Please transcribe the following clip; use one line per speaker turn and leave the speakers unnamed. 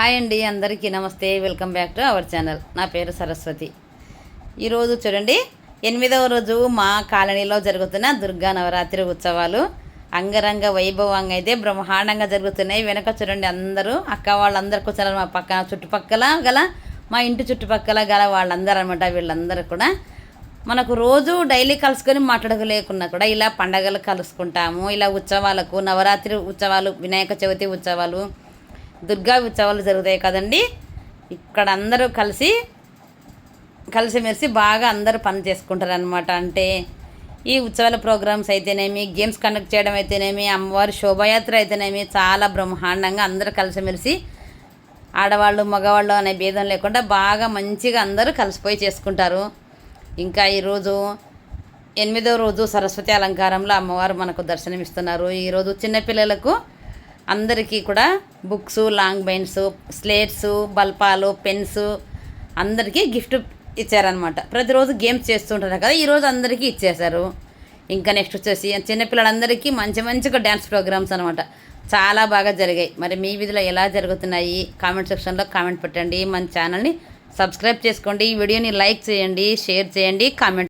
Hi అండి అందరికీ నమస్తే. Welcome back to our channel. నా పేరు సరస్వతి. ఈరోజు చూడండి ఎనిమిదవ రోజు మా కాలనీలో జరుగుతున్న దుర్గా నవరాత్రి ఉత్సవాలు. అంగరంగ వైభవంగా అయితే బ్రహ్మాండంగా జరుగుతున్నాయి. వెనక చూడండి అందరూ అక్క వాళ్ళందరూ కూర్చున్నారు. మా పక్కన చుట్టుపక్కల గల మా ఇంటి చుట్టుపక్కల గల వాళ్ళందరూ అనమాట వీళ్ళందరూ కూడా. మనకు రోజు డైలీ కలుసుకొని మాట్లాడలేకున్నా కూడా ఇలా పండగలు కలుసుకుంటాము. ఇలా ఉత్సవాలకు నవరాత్రి ఉత్సవాలు వినాయక చవితి ఉత్సవాలు దుర్గా ఉత్సవాలు జరుగుతాయి కదండి. ఇక్కడ అందరూ కలిసి కలిసిమెలిసి బాగా అందరూ పని చేసుకుంటారు అనమాట అంటే ఈ ఉత్సవాల ప్రోగ్రామ్స్ అయితేనేమి గేమ్స్ కండక్ట్ చేయడం అయితేనేమి అమ్మవారి శోభాయాత్ర అయితేనేమి చాలా బ్రహ్మాండంగా అందరూ కలిసిమెలిసి ఆడవాళ్ళు మగవాళ్ళు అనే భేదం లేకుండా బాగా మంచిగా అందరూ కలిసిపోయి చేసుకుంటారు. ఇంకా ఈరోజు ఎనిమిదో రోజు సరస్వతి అలంకారంలో అమ్మవారు మనకు దర్శనమిస్తున్నారు. ఈరోజు చిన్నపిల్లలకు అందరికీ కూడా బుక్స్ లాంగ్ బైన్స్ స్లేట్స్ బల్పాలు పెన్స్ అందరికీ గిఫ్ట్ ఇచ్చారనమాట ప్రతిరోజు గేమ్స్ చేస్తుంటారు కదా ఈరోజు అందరికీ ఇచ్చేశారు. ఇంకా నెక్స్ట్ వచ్చేసి చిన్నపిల్లలందరికీ మంచి మంచిగా డ్యాన్స్ ప్రోగ్రామ్స్ అనమాట చాలా బాగా జరిగాయి. మరి మీ విధిలో ఎలా జరుగుతున్నాయి? కామెంట్ సెక్షన్లో కామెంట్ పెట్టండి. మన ఛానల్ని సబ్స్క్రైబ్ చేసుకోండి. ఈ వీడియోని లైక్ చేయండి షేర్ చేయండి కామెంట్